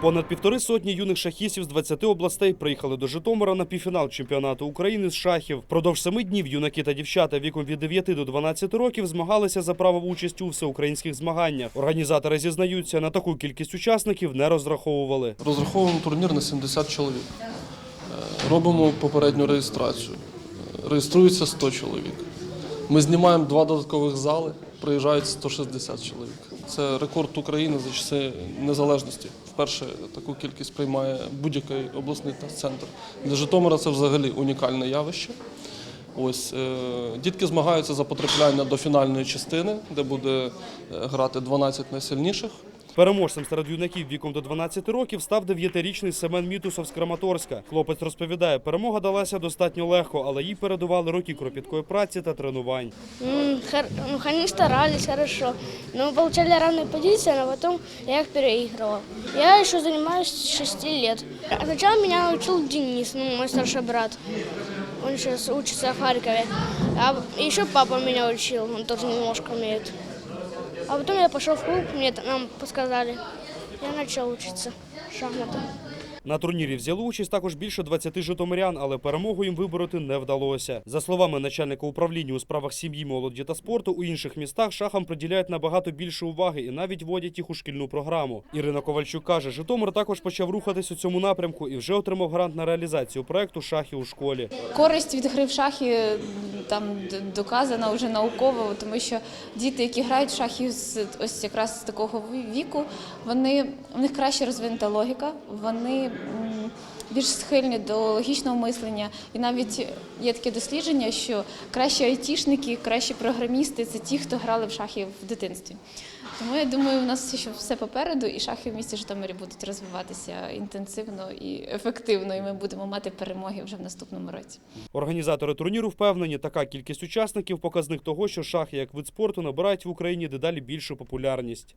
Понад півтори сотні юних шахістів з 20 областей приїхали до Житомира на півфінал чемпіонату України з шахів. Продовж семи днів юнаки та дівчата віком від 9 до 12 років змагалися за право участі у всеукраїнських змаганнях. Організатори зізнаються, на таку кількість учасників не розраховували. Розраховуємо турнір на 70 чоловік. Е, Робимо попередню реєстрацію. Е, Реєструється 100 чоловік. Ми знімаємо два додаткових зали, приїжджають 160 чоловік. Це рекорд України за часи незалежності. Вперше таку кількість приймає будь-який обласний центр. Для Житомира це взагалі унікальне явище. Ось е, дітки змагаються за потрапляння до фінальної частини, де буде е, грати 12 найсильніших. Переможцем серед юнаків віком до 12 років став 9-річний Семен Мітусов з Краматорська. Хлопець розповідає, перемога далася достатньо легко, але їй передували роки кропіткої праці та тренувань. М, хор- ну, они старались хорошо, но мы получали равные позиции, но потом я их переигрывал. Я еще занимаюсь с 6 лет. А Сначала меня научил Денис, ну, мой старший брат. Он сейчас учится в Харькове. А еще папа меня учил, он тоже немножко умеет. А потом я пошел в клуб, мне нам подсказали. Я начал учиться шахматам. На турнірі взяли участь також більше 20 житомирян, але перемогу їм вибороти не вдалося. За словами начальника управління у справах сім'ї, молоді та спорту, у інших містах шахам приділяють набагато більше уваги і навіть вводять їх у шкільну програму. Ірина Ковальчук каже, Житомир також почав рухатись у цьому напрямку і вже отримав грант на реалізацію проекту Шахи у школі. Користь від гри в шахи там доказано вже науково, тому що діти, які грають в шахи з ось якраз з такого віку, вони у них краще розвинута логіка, вони більш схильні до логічного мислення. І навіть є таке дослідження, що кращі айтішники, кращі програмісти це ті, хто грали в шахи в дитинстві. Тому я думаю, у нас ще все попереду, і шахи в місті Житомирі будуть розвиватися інтенсивно і ефективно, і ми будемо мати перемоги вже в наступному році. Організатори турніру впевнені, така кількість учасників показник того, що шахи як вид спорту набирають в Україні дедалі більшу популярність.